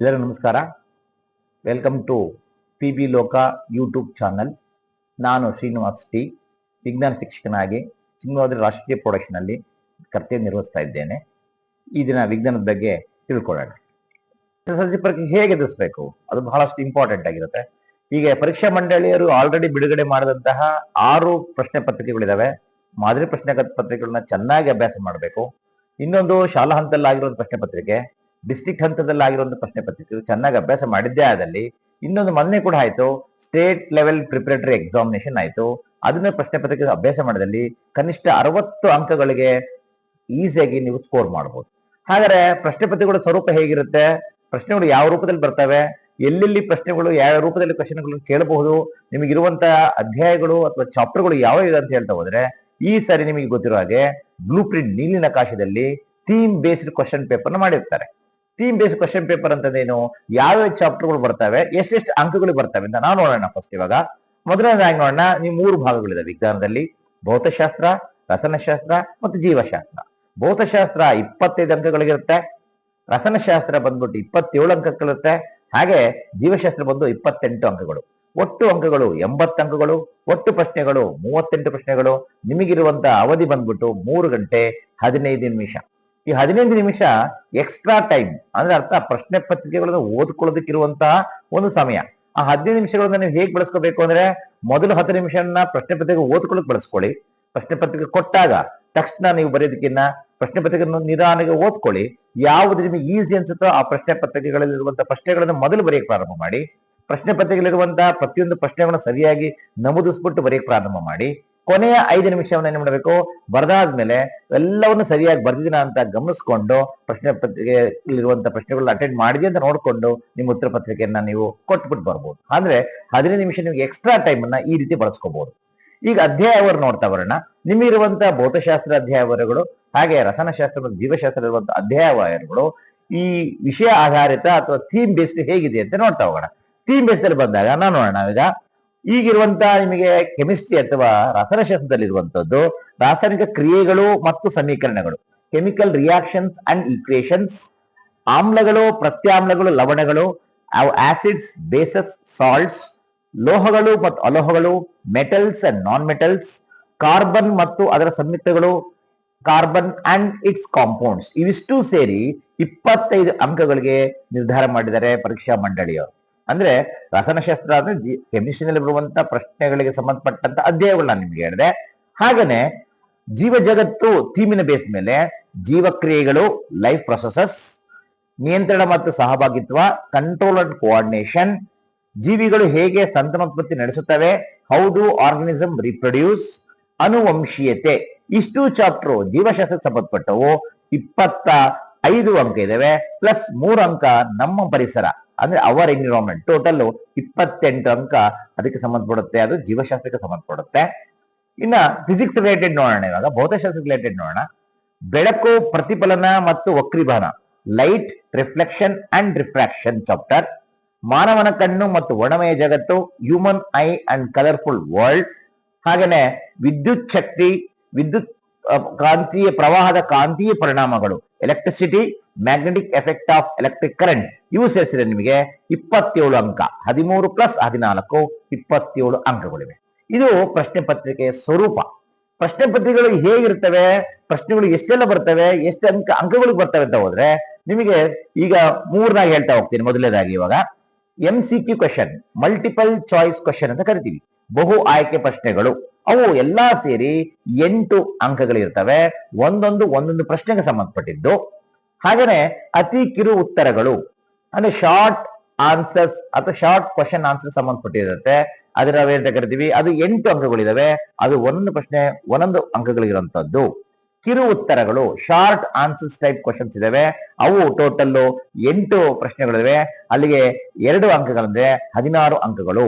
ಎಲ್ಲರಿಗೂ ನಮಸ್ಕಾರ. Welcome to P B Loka YouTube channel ನಾನು ಶ್ರೀನಿವಾಸ್ ಟಿ, ವಿಜ್ಞಾನ ಶಿಕ್ಷಕನಾಗಿ ಚಿನ್ನವಾದ ರಾಷ್ಟ್ರೀಯ ಪ್ರೊಡಕ್ಷನಲ್ಲಿ ಕರ್ತವ್ಯ ನಿರ್ವಹಿಸ್ತಾ ಇದ್ದೇನೆ. ಈ ದಿನ ವಿಜ್ಞಾನದ ಬಗ್ಗೆ ತಿಳ್ಕೊಳ್ಳೋಣ. ಎಸ್ ಪರೀಕ್ಷೆ ಹೇಗೆ ಎದುರಿಸಬೇಕು? ಅದು ಬಹಳಷ್ಟು ಇಂಪಾರ್ಟೆಂಟ್ ಆಗಿರುತ್ತೆ. ಈಗ ಪರೀಕ್ಷಾ ಮಂಡಳಿಯರು ಆಲ್ರೆಡಿ ಬಿಡುಗಡೆ ಮಾಡಿದಂತಹ ಆರು ಪ್ರಶ್ನೆ ಪತ್ರಿಕೆಗಳಿದಾವೆ. ಮಾದರಿ ಪ್ರಶ್ನೆ ಪತ್ರಿಕೆಗಳನ್ನ ಚೆನ್ನಾಗಿ ಅಭ್ಯಾಸ ಮಾಡಬೇಕು. ಇನ್ನೊಂದು ಶಾಲಾ ಹಂತದಲ್ಲಿ ಆಗಿರೋ ಪ್ರಶ್ನೆ ಪತ್ರಿಕೆ ಡಿಸ್ಟ್ರಿಕ್ಟ್ ಹಂತದಲ್ಲಿ ಆಗಿರುವಂತ ಪ್ರಶ್ನೆ ಪತ್ರಿಕೆ. ಚೆನ್ನಾಗಿ ಅಭ್ಯಾಸ ಮಾಡಿದ್ದೇ ಆದಲ್ಲಿ ಇನ್ನೊಂದು ಮೊನ್ನೆ ಕೂಡ ಆಯ್ತು. ಸ್ಟೇಟ್ ಲೆವೆಲ್ ಪ್ರಿಪರೇಟರಿ ಎಕ್ಸಾಮಿನೇಷನ್ ಆಯ್ತು. ಅದನ್ನ ಪ್ರಶ್ನೆ ಪತ್ರಿಕೆ ಅಭ್ಯಾಸ ಮಾಡಿದಲ್ಲಿ ಕನಿಷ್ಠ ಅರವತ್ತು ಅಂಕಗಳಿಗೆ ಈಸಿಯಾಗಿ ನೀವು ಸ್ಕೋರ್ ಮಾಡಬಹುದು ಹಾಗಾದ್ರೆ ಪ್ರಶ್ನೆ ಪತ್ರಿಕೆಗಳ ಸ್ವರೂಪ ಹೇಗಿರುತ್ತೆ? ಪ್ರಶ್ನೆಗಳು ಯಾವ ರೂಪದಲ್ಲಿ ಬರ್ತವೆ? ಎಲ್ಲೆಲ್ಲಿ ಪ್ರಶ್ನೆಗಳು, ಯಾವ ರೂಪದಲ್ಲಿ ಪ್ರಶ್ನೆಗಳನ್ನು ಕೇಳಬಹುದು? ನಿಮಗಿರುವಂತಹ ಅಧ್ಯಾಯಗಳು ಅಥವಾ ಚಾಪ್ಟರ್ಗಳು ಯಾವ ಇದೆ ಅಂತ ಹೇಳ್ತಾ ಹೋದ್ರೆ, ಈ ಸಾರಿ ನಿಮಗೆ ಗೊತ್ತಿರೋ ಹಾಗೆ ಬ್ಲೂ ಪ್ರಿಂಟ್ ನೀಲಿನ ಕಾಶದಲ್ಲಿ ಥೀಮ್ ಬೇಸ್ಡ್ ಕ್ವಶನ್ ಪೇಪರ್ನ ಮಾಡಿರ್ತಾರೆ. ಥೀಮ್ ಬೇಸ್ ಕ್ವಶನ್ ಪೇಪರ್ ಅಂತಂದೇನು ಯಾವ ಚಾಪ್ಟರ್ಗಳು ಬರ್ತವೆ, ಎಷ್ಟೆಷ್ಟು ಅಂಕಗಳು ಬರ್ತವೆ ಅಂತ ನಾವು ನೋಡೋಣ ಫಸ್ಟ್ ಇವಾಗ. ಮೊದಲನೇದಾಗಿ ನೋಡೋಣ ನೀವು ಮೂರು ಭಾಗಗಳಿದೆ ವಿಜ್ಞಾನದಲ್ಲಿ. ಭೌತಶಾಸ್ತ್ರ ರಸನಶಾಸ್ತ್ರ ಮತ್ತು ಜೀವಶಾಸ್ತ್ರ. ಭೌತಶಾಸ್ತ್ರ ಇಪ್ಪತ್ತೈದು ಅಂಕಗಳಿಗಿರುತ್ತೆ ರಸನಶಾಸ್ತ್ರ ಬಂದ್ಬಿಟ್ಟು ಇಪ್ಪತ್ತೇಳು ಅಂಕಗಳಿರುತ್ತೆ, ಹಾಗೆ ಜೀವಶಾಸ್ತ್ರ ಬಂದು ಇಪ್ಪತ್ತೆಂಟು ಅಂಕಗಳು. ಒಟ್ಟು ಅಂಕಗಳು ಎಂಬತ್ತು ಅಂಕಗಳು, ಒಟ್ಟು ಪ್ರಶ್ನೆಗಳು ಮೂವತ್ತೆಂಟು ಪ್ರಶ್ನೆಗಳು. ನಿಮಗಿರುವಂತಹ ಅವಧಿ ಬಂದ್ಬಿಟ್ಟು ಮೂರು ಗಂಟೆ ಹದಿನೈದು ನಿಮಿಷ. ಈ ಹದಿನೈದು ನಿಮಿಷ ಎಕ್ಸ್ಟ್ರಾ ಟೈಮ್ ಅಂದ್ರೆ ಅರ್ಥ, ಪ್ರಶ್ನೆ ಪತ್ರಿಕೆಗಳನ್ನು ಓದ್ಕೊಳ್ಳೋದಕ್ಕಿರುವಂತಹ ಒಂದು ಸಮಯ. ಆ ಹದಿನೈದು ನಿಮಿಷಗಳನ್ನ ನೀವು ಹೇಗೆ ಬಳಸ್ಕೋಬೇಕು ಅಂದ್ರೆ, ಮೊದಲು ಹತ್ತು ನಿಮಿಷನ ಪ್ರಶ್ನೆ ಪತ್ರಿಕೆ ಓದ್ಕೊಳ್ಳೋಕೆ ಬಳಸ್ಕೊಳ್ಳಿ. ಪ್ರಶ್ನೆ ಪತ್ರಿಕೆ ಕೊಟ್ಟಾಗ ತಕ್ಷಣ ನೀವು ಬರೆಯೋದಕ್ಕಿನ್ನ ಪ್ರಶ್ನೆ ಪತ್ರಿಕೆಯನ್ನು ನಿಧಾನಕ್ಕೆ ಓದ್ಕೊಳ್ಳಿ. ಯಾವುದು ನಿಮಗೆ ಈಸಿ ಅನ್ಸುತ್ತೋ ಆ ಪ್ರಶ್ನೆ ಪತ್ರಿಕೆಗಳಲ್ಲಿರುವಂತಹ ಪ್ರಶ್ನೆಗಳನ್ನು ಮೊದಲು ಬರೆಯಕ್ಕೆ ಪ್ರಾರಂಭ ಮಾಡಿ. ಪ್ರಶ್ನೆ ಪತ್ರಿಕೆಯಲ್ಲಿರುವಂತಹ ಪ್ರತಿಯೊಂದು ಪ್ರಶ್ನೆಗಳನ್ನು ಸರಿಯಾಗಿ ನಮೂದಿಸ್ಬಿಟ್ಟು ಬರೆಯಕ್ಕೆ ಪ್ರಾರಂಭ ಮಾಡಿ. ಕೊನೆಯ ಐದು ನಿಮಿಷವನ್ನ ಏನ್ ಮಾಡಬೇಕು? ಬರೆದಾದ್ಮೇಲೆ ಎಲ್ಲವನ್ನು ಸರಿಯಾಗಿ ಬರ್ದಿದ್ದೀನ ಅಂತ ಗಮನಿಸ್ಕೊಂಡು ಪ್ರಶ್ನೆ ಪತ್ರಿಕೆಯಲ್ಲಿರುವಂತಹ ಪ್ರಶ್ನೆಗಳನ್ನ ಅಟೆಂಡ್ ಮಾಡಿದೆ ಅಂತ ನೋಡ್ಕೊಂಡು ನಿಮ್ಮ ಉತ್ತರ ಪತ್ರಿಕೆಯನ್ನ ನೀವು ಕೊಟ್ಬಿಟ್ಟು ಬರ್ಬೋದು. ಅಂದ್ರೆ ಹದಿನೈದು ನಿಮಿಷ ನಿಮ್ಗೆ ಎಕ್ಸ್ಟ್ರಾ ಟೈಮ್ ಅನ್ನ ಈ ರೀತಿ ಬಳಸ್ಕೋಬಹುದು ಈಗ ಅಧ್ಯಾಯವರು ನೋಡ್ತಾ ಬರೋಣ. ನಿಮಗಿರುವಂತಹ ಭೌತಶಾಸ್ತ್ರ ಅಧ್ಯಾಯವರುಗಳು, ಹಾಗೆ ರಸನಶಾಸ್ತ್ರ ಮತ್ತು ಜೀವಶಾಸ್ತ್ರ ಇರುವಂತಹ ಅಧ್ಯಾಯವಾಯರುಗಳು ಈ ವಿಷಯ ಆಧಾರಿತ ಅಥವಾ ಥೀಮ್ ಬೇಸ್ಡ್ ಹೇಗಿದೆ ಅಂತ ನೋಡ್ತಾ ಹೋಗೋಣ. ಥೀಮ್ ಬೇಸ್ಡ್ ಬಂದಾಗ ನಾನು ನೋಡೋಣ ನಾವೀಗ. ಈಗಿರುವಂತಹ ನಿಮಗೆ ಕೆಮಿಸ್ಟ್ರಿ ಅಥವಾ ರಸನಶಾಸ್ತ್ರದಲ್ಲಿರುವಂತದ್ದು ರಾಸಾಯನಿಕ ಕ್ರಿಯೆಗಳು ಮತ್ತು ಸಮೀಕರಣಗಳು. ಕೆಮಿಕಲ್ ರಿಯಾಕ್ಷನ್ಸ್ ಅಂಡ್ ಈಕ್ವೇಶನ್ಸ್ ಆಮ್ಲಗಳು, ಪ್ರತ್ಯಾಮ್ಲಗಳು, ಲವಣಗಳು ಆಸಿಡ್ಸ್ ಬೇಸಸ್ ಸಾಲ್ಟ್ಸ್ ಲೋಹಗಳು ಮತ್ತು ಅಲೋಹಗಳು metals and non metals carbon ಮತ್ತು ಅದರ ಸಂಯುಕ್ತಗಳು ಕಾರ್ಬನ್ ಅಂಡ್ ಇಟ್ಸ್ ಕಾಂಪೌಂಡ್ಸ್ ಇವಿಷ್ಟು ಸೇರಿ ಇಪ್ಪತ್ತೈದು ಅಂಕಗಳಿಗೆ ನಿರ್ಧಾರ ಮಾಡಿದ್ದಾರೆ ಪರೀಕ್ಷಾ ಮಂಡಳಿಯವರು. ಅಂದ್ರೆ ರಸನಶಾಸ್ತ್ರ ಅಂದ್ರೆ ಕೆಮಿಸ್ಟ್ರಿನಲ್ಲಿ ಬರುವಂತ ಪ್ರಶ್ನೆಗಳಿಗೆ ಸಂಬಂಧಪಟ್ಟಂತ ಅಧ್ಯಾಯಗಳು ನಾನು ನಿಮ್ಗೆ ಹೇಳಿದೆ. ಹಾಗೇನೆ ಜೀವ ಜಗತ್ತು ಥೀಮಿನ ಬೇಸ್ ಮೇಲೆ ಜೀವಕ್ರಿಯೆಗಳು ಲೈಫ್ ಪ್ರೊಸೆಸಸ್ ನಿಯಂತ್ರಣ ಮತ್ತು ಸಹಭಾಗಿತ್ವ ಕಂಟ್ರೋಲ್ ಅಂಡ್ ಕೋಆರ್ಡಿನೇಷನ್ ಜೀವಿಗಳು ಹೇಗೆ ಸಂತಾನೋತ್ಪತ್ತಿ ನಡೆಸುತ್ತವೆ ಹೌ ಡು ಆರ್ಗನಿಸಮ್ ರಿಪ್ರೊಡ್ಯೂಸ್ ಅನುವಂಶೀಯತೆ, ಇಷ್ಟು ಚಾಪ್ಟರ್ ಜೀವಶಾಸ್ತ್ರಕ್ಕೆ ಸಂಬಂಧಪಟ್ಟವು ಇಪ್ಪತ್ತ ಐದು ಅಂಕ ಇದಾವೆ ಪ್ಲಸ್ ಮೂರು ಅಂಕ ನಮ್ಮ ಪರಿಸರ. ಅಂದ್ರೆ ಅವರ್ ಎನ್ವಿರಾನ್ಮೆಂಟ್ ಟೋಟಲ್ ಇಪ್ಪತ್ತೆಂಟು ಅಂಕ ಅದಕ್ಕೆ ಸಂಬಂಧಪಡುತ್ತೆ, ಅದು ಜೀವಶಾಸ್ತ್ರಕ್ಕೆ ಸಂಬಂಧಪಡುತ್ತೆ. ಇನ್ನ ಫಿಸಿಕ್ಸ್ ರಿಲೇಟೆಡ್ ನೋಡೋಣ ಇವಾಗ ಭೌತಶಾಸ್ತ್ರ ರಿಲೇಟೆಡ್ ನೋಡೋಣ. ಬೆಳಕು, ಪ್ರತಿಫಲನ ಮತ್ತು ವಕ್ರೀಭವನ light reflection and refraction chapter ಮಾನವನ ಕಣ್ಣು ಮತ್ತು ಒಣಮಯ ಜಗತ್ತು human eye and colourful world ಹಾಗೇನೆ ವಿದ್ಯುತ್ ಶಕ್ತಿ, ವಿದ್ಯುತ್ ಕಾಂತೀಯ ಪ್ರವಾಹದ ಕಾಂತೀಯ ಪರಿಣಾಮಗಳು electricity magnetic effect of electric current ಇವು ಸೇರಿಸಿದ್ರೆ ನಿಮಗೆ ಇಪ್ಪತ್ತೇಳು ಅಂಕ, ಹದಿಮೂರು ಪ್ಲಸ್ ಹದಿನಾಲ್ಕು, ಇಪ್ಪತ್ತೇಳು ಅಂಕಗಳಿವೆ. ಇದು ಪ್ರಶ್ನೆ ಪತ್ರಿಕೆಯ ಸ್ವರೂಪ. ಪ್ರಶ್ನೆ ಪತ್ರಿಕೆಗಳು ಹೇಗಿರ್ತವೆ? ಪ್ರಶ್ನೆಗಳು ಎಷ್ಟೆಲ್ಲ ಬರ್ತವೆ? ಎಷ್ಟು ಅಂಕ, ಅಂಕಗಳು ಬರ್ತವೆ ಅಂತ ಹೋದ್ರೆ ನಿಮಗೆ ಈಗ ಮೂರ್ನಾಗಿ ಹೇಳ್ತಾ ಹೋಗ್ತೀನಿ ಮೊದಲನೇದಾಗಿ ಇವಾಗ. M C Q question multiple choice question ಅಂತ ಕರಿತೀವಿ. ಬಹು ಆಯ್ಕೆ ಪ್ರಶ್ನೆಗಳು. ಅವು ಎಲ್ಲಾ ಸೇರಿ ಎಂಟು ಅಂಕಗಳಿರ್ತವೆ. ಒಂದೊಂದು ಒಂದೊಂದು ಪ್ರಶ್ನೆಗೆ ಸಂಬಂಧಪಟ್ಟಿದ್ದು. ಹಾಗೇನೆ ಅತಿ ಕಿರು ಉತ್ತರಗಳು, ಅಂದ್ರೆ ಶಾರ್ಟ್ ಆನ್ಸರ್ಸ್ ಅಥವಾ ಶಾರ್ಟ್ ಕ್ವಶನ್ ಆನ್ಸರ್ ಸಂಬಂಧಪಟ್ಟಿರುತ್ತೆ. ಅದರ ಅಂತ ಕರಿತೀವಿ ಅದು ಎಂಟು ಅಂಕಗಳಿದಾವೆ. ಅದು ಒಂದೊಂದು ಪ್ರಶ್ನೆ, ಒಂದೊಂದು ಅಂಕಗಳಿರುವಂತದ್ದು ಕಿರು ಉತ್ತರಗಳು ಶಾರ್ಟ್ ಆನ್ಸರ್ಸ್ ಟೈಪ್ ಕ್ವಶನ್ಸ್ ಇದಾವೆ. ಅವು ಟೋಟಲ್ ಎಂಟು ಪ್ರಶ್ನೆಗಳಿವೆ ಅಲ್ಲಿಗೆ ಎರಡು ಅಂಕಗಳಂದ್ರೆ ಹದಿನಾರು ಅಂಕಗಳು.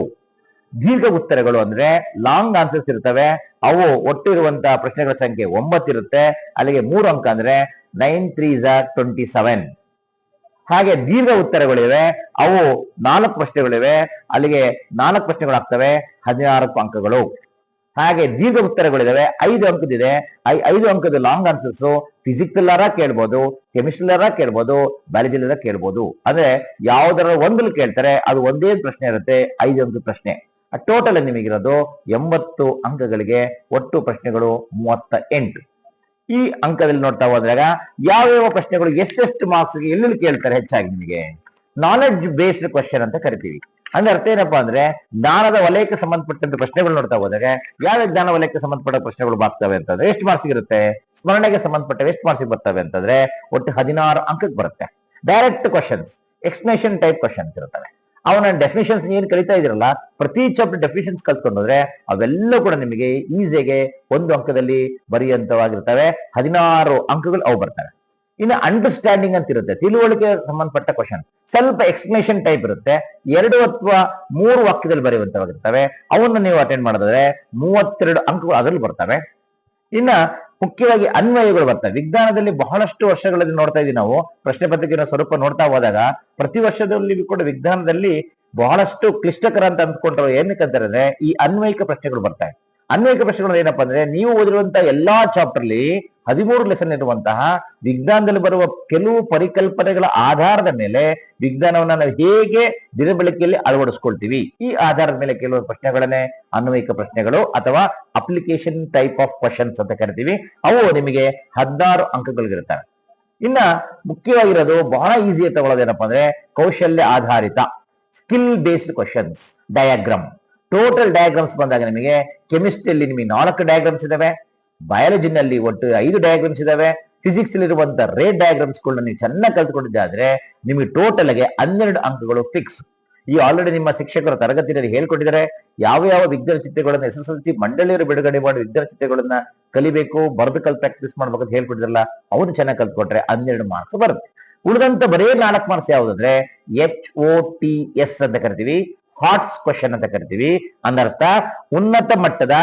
ದೀರ್ಘ ಉತ್ತರಗಳು ಅಂದ್ರೆ ಲಾಂಗ್ ಆನ್ಸರ್ಸ್ ಇರ್ತವೆ. ಅವು ಒಟ್ಟಿರುವಂತಹ ಪ್ರಶ್ನೆಗಳ ಸಂಖ್ಯೆ ಒಂಬತ್ತಿರುತ್ತೆ ಅಲ್ಲಿಗೆ ಮೂರು ಅಂಕ ಅಂದ್ರೆ ನೈನ್ ತ್ರೀ ಟ್ವೆಂಟಿ ಸೆವೆನ್ ಹಾಗೆ ದೀರ್ಘ ಉತ್ತರಗಳಿವೆ ಅವು ನಾಲ್ಕು ಪ್ರಶ್ನೆಗಳಿವೆ. ಅಲ್ಲಿಗೆ ನಾಲ್ಕು ಪ್ರಶ್ನೆಗಳು ಆಗ್ತವೆ ಹದಿನಾಲ್ಕು ಅಂಕಗಳು. ಹಾಗೆ ದೀರ್ಘ ಉತ್ತರಗಳಿದಾವೆ ಐದು ಅಂಕದಿದೆ. ಐ, ಐದು ಅಂಕದ ಲಾಂಗ್ ಆನ್ಸರ್ಸ್ ಫಿಸಿಕ್ಸ್ ಕೇಳ್ಬೋದು. ಕೆಮಿಸ್ಟ್ರಿ ಅಲ್ಲಾರ ಕೇಳ್ಬೋದು. ಬಯಾಲಜಿ ಅಲ್ಲಾರ ಕೇಳ್ಬೋದು. ಅಂದ್ರೆ ಯಾವ್ದಾರ ಒಂದಲ್ಲಿ ಕೇಳ್ತಾರೆ. ಅದು ಒಂದೇ ಪ್ರಶ್ನೆ ಇರುತ್ತೆ. ಐದು ಅಂಕದ ಪ್ರಶ್ನೆ. ಟೋಟಲ್ ನಿಮಗಿರೋದು ಎಂಬತ್ತು ಅಂಕಗಳಿಗೆ ಒಟ್ಟು ಪ್ರಶ್ನೆಗಳು ಮೂವತ್ತ ಎಂಟು ಈ ಅಂಕದಲ್ಲಿ ನೋಡ್ತಾ ಹೋದಾಗ ಯಾವ್ಯಾವ ಪ್ರಶ್ನೆಗಳು ಎಷ್ಟೆಷ್ಟು ಮಾರ್ಕ್ಸ್ ಎಲ್ಲೆಲ್ಲಿ ಕೇಳ್ತಾರೆ ಹೆಚ್ಚಾಗಿ ನಿಮಗೆ? ನಾಲೆಡ್ಜ್ ಬೇಸ್ಡ್ ಕ್ವಶನ್ ಅಂತ ಕರಿತೀವಿ. ಅಂದ್ರೆ ಅರ್ಥ ಏನಪ್ಪಾ ಅಂದ್ರೆ ಜ್ಞಾನದ ವಲಯಕ್ಕೆ ಸಂಬಂಧಪಟ್ಟಂತ ಪ್ರಶ್ನೆಗಳು ನೋಡ್ತಾ ಹೋದಾಗ ಯಾವ ಜ್ಞಾನ ವಲಯಕ್ಕೆ ಸಂಬಂಧಪಟ್ಟ ಪ್ರಶ್ನೆಗಳು ಬರ್ತವೆ ಅಂತಂದ್ರೆ ಎಷ್ಟು ಮಾರ್ಕ್ಸ್ ಇರುತ್ತೆ? ಸ್ಮರಣೆಗೆ ಸಂಬಂಧಪಟ್ಟ ಎಷ್ಟು ಮಾರ್ಕ್ಸ್ ಬರ್ತವೆ ಅಂತಂದ್ರೆ ಒಟ್ಟು ಹದಿನಾರು ಅಂಕಕ್ಕೆ ಬರುತ್ತೆ. Direct questions explanation type questions ಇರುತ್ತವೆ. ಅವನ ಡೆಫಿನಿಷನ್ಸ್ ಏನು ಕಲಿತಾ ಇದ್ರಲ್ಲ ಪ್ರತಿ ಚಾಪ್ಟರ್ ಡೆಫಿನಿಷನ್ಸ್ ಕಲ್ತ್ಕೊಂಡ್ರೆ ಅವೆಲ್ಲ ಕೂಡ ನಿಮಗೆ ಈಸಿಯಾಗಿ ಒಂದು ಅಂಕದಲ್ಲಿ ಬರೆಯುವಂತವಾಗಿರ್ತವೆ. ಹದಿನಾರು ಅಂಕಗಳು ಅವು ಬರ್ತವೆ. ಇನ್ನು ಅಂಡರ್ಸ್ಟ್ಯಾಂಡಿಂಗ್ ಅಂತ ಇರುತ್ತೆ. ತಿಳುವಳಿಕೆ ಸಂಬಂಧಪಟ್ಟ ಕ್ವಶನ್ ಸ್ವಲ್ಪ ಎಕ್ಸ್ಪ್ಲನೇಷನ್ ಟೈಪ್ ಇರುತ್ತೆ. ಎರಡು ಅಥವಾ ಮೂರು ವಾಕ್ಯದಲ್ಲಿ ಬರೆಯುವಂತವಾಗಿರ್ತವೆ. ಅವನ್ನ ನೀವು ಅಟೆಂಡ್ ಮಾಡಿದ್ರೆ ಮೂವತ್ತೆರಡು ಅಂಕಗಳು ಅದರಲ್ಲಿ ಬರ್ತವೆ. ಇನ್ನ ಮುಖ್ಯವಾಗಿ ಅನ್ವಯಗಳು ಬರ್ತವೆ ವಿಜ್ಞಾನದಲ್ಲಿ ಬಹಳಷ್ಟು ವರ್ಷಗಳಲ್ಲಿ ನೋಡ್ತಾ ಇದೀವಿ ನಾವು. ಪ್ರಶ್ನೆ ಪತ್ರಿಕೆಯ ಸ್ವರೂಪ ನೋಡ್ತಾ ಹೋದಾಗ ಪ್ರತಿ ವರ್ಷದಲ್ಲಿ ಕೂಡ ವಿಜ್ಞಾನದಲ್ಲಿ ಬಹಳಷ್ಟು ಕ್ಲಿಷ್ಟಕರ ಅಂತ ಅಂದ್ಕೊಂಡ್ರೆ ಏನಕ್ಕೆ ಅಂತಂದ್ರೆ ಈ ಅನ್ವಯಿಕ ಪ್ರಶ್ನೆಗಳು ಬರ್ತವೆ ಅನ್ವಯಿಕ ಪ್ರಶ್ನೆಗಳು ಏನಪ್ಪ ಅಂದ್ರೆ ನೀವು ಓದಿರುವಂತಹ ಎಲ್ಲಾ ಚಾಪ್ಟರ್ಲಿ ಹದಿಮೂರು ಲೆಸನ್ ಇರುವಂತಹ ವಿಜ್ಞಾನದಲ್ಲಿ ಬರುವ ಕೆಲವು ಪರಿಕಲ್ಪನೆಗಳ ಆಧಾರದ ಮೇಲೆ ವಿಜ್ಞಾನವನ್ನ ನಾವು ಹೇಗೆ ದಿನಬಳಕೆಯಲ್ಲಿ ಅಳವಡಿಸ್ಕೊಳ್ತೀವಿ? ಈ ಆಧಾರದ ಮೇಲೆ ಕೆಲವು ಪ್ರಶ್ನೆಗಳನ್ನೇ ಅನ್ವಯಿಕ ಪ್ರಶ್ನೆಗಳು ಅಥವಾ ಅಪ್ಲಿಕೇಶನ್ ಟೈಪ್ ಆಫ್ ಕ್ವಶನ್ಸ್ ಅಂತ ಕರಿತೀವಿ. ಅವು ನಿಮಗೆ ಹದಿನಾರು ಅಂಕಗಳಿಗಿರುತ್ತವೆ ಇನ್ನ ಮುಖ್ಯವಾಗಿರೋದು ಬಹಳ ಈಸಿ ತಗೊಳ್ಳೋದೇನಪ್ಪ ಅಂದ್ರೆ ಕೌಶಲ್ಯ ಆಧಾರಿತ skill based questions diagram total diagrams ಬಂದಾಗ ನಿಮಗೆ ಕೆಮಿಸ್ಟ್ರಿಯಲ್ಲಿ ನಿಮಗೆ ನಾಲ್ಕು ಡಯಾಗ್ರಾಮ್ಸ್ ಇದಾವೆ. ಬಯಾಲಜಿನಲ್ಲಿ ಒಟ್ಟು ಐದು ಡಯಾಗ್ರಾಮ್ಸ್ ಇದಾವೆ. ಫಿಸಿಕ್ಸ್ ಇರುವಂತ ರೇಟ್ ಡಯಾಗ್ರಾಮ್ಸ್ ಗಳನ್ನ ನೀವು ಚೆನ್ನಾಗಿ ಕಲ್ತ್ಕೊಂಡಿದ್ದಾದ್ರೆ ನಿಮಗೆ ಟೋಟಲ್ ಆಗಿ ಹನ್ನೆರಡು ಅಂಕಗಳು ಫಿಕ್ಸ್ ಈ ಆಲ್ರೆಡಿ ನಿಮ್ಮ ಶಿಕ್ಷಕರ ತರಗತಿಯಲ್ಲಿ ಹೇಳ್ಕೊಂಡಿದ್ದಾರೆ ಯಾವ ಯಾವ ವಿಜ್ಞಾನ ಚಿತ್ರಗಳನ್ನ ಎಸ್ ಎಸ್ ಎಲ್ ಸಿ ಮಂಡಳಿಯವರು ಬಿಡುಗಡೆ ಮಾಡಿ ವಿಜ್ಞಾನ ಚಿತ್ರಗಳನ್ನ ಕಲಿಬೇಕು ಬರೆದು ಕಲ್ ಪ್ರಾಕ್ಟೀಸ್ ಮಾಡ್ಬೇಕಂತ ಹೇಳ್ಕೊಟ್ಟಿದ್ರಲ್ಲ ಅವನು ಚೆನ್ನಾಗಿ ಕಲ್ತ್ಕೊಟ್ರೆ ಹನ್ನೆರಡು ಮಾರ್ಕ್ಸ್ ಬರುತ್ತೆ. ಉಳಿದಂತ ಬರೇ ನಾಲ್ಕು ಮಾರ್ಕ್ಸ್ ಯಾವುದಂದ್ರೆ ಎಚ್ ಒ ಟಿ ಎಸ್ ಅಂತ ಕರಿತೀವಿ. ಹಾಟ್ಸ್ ಕ್ವಶನ್ ಅಂತ ಕರಿತೀವಿ. ಅಂದರ್ಥ ಉನ್ನತ ಮಟ್ಟದ